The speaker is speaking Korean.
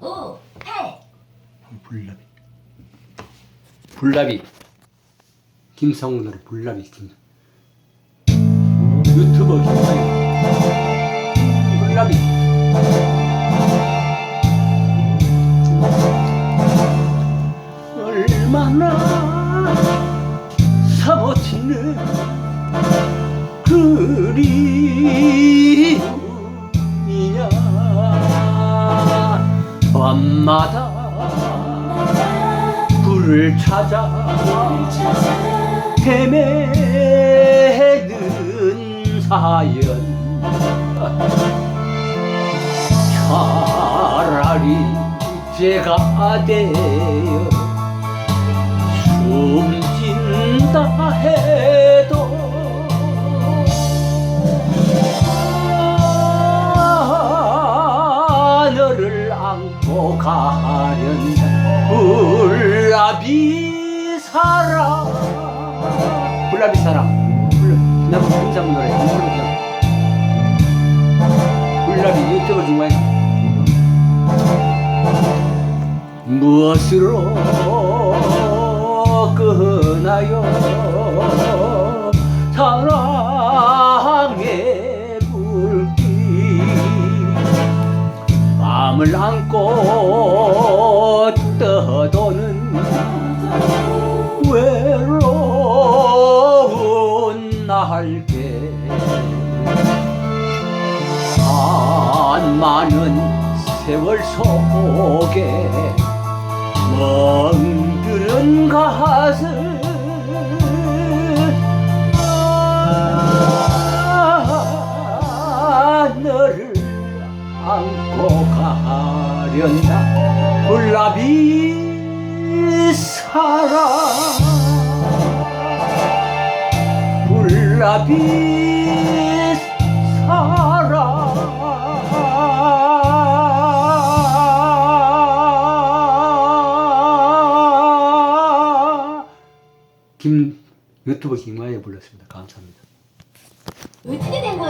오, 팔. 불나비. 불나비. 김성우 노래 불나비 김. 유튜버 김성우. 불나비. 얼마나 사모치는 그리 밤마다 불을 찾아 헤매는 사연. 차라리 제가 되어 숨진다 해 가련다 불나비 사랑 불나비 사랑 불 나무 한장 노래 불나비 유튜브 중간에 무엇으로 끄나요 마음을 안고 떠도는 외로운 날개. 한 많은 세월 속에 멍드는 가슴 안고 가련다 불나비 사랑 불나비 사랑 김 유튜브 김마에 불렀습니다. 감사합니다. 어떻게 된 거야?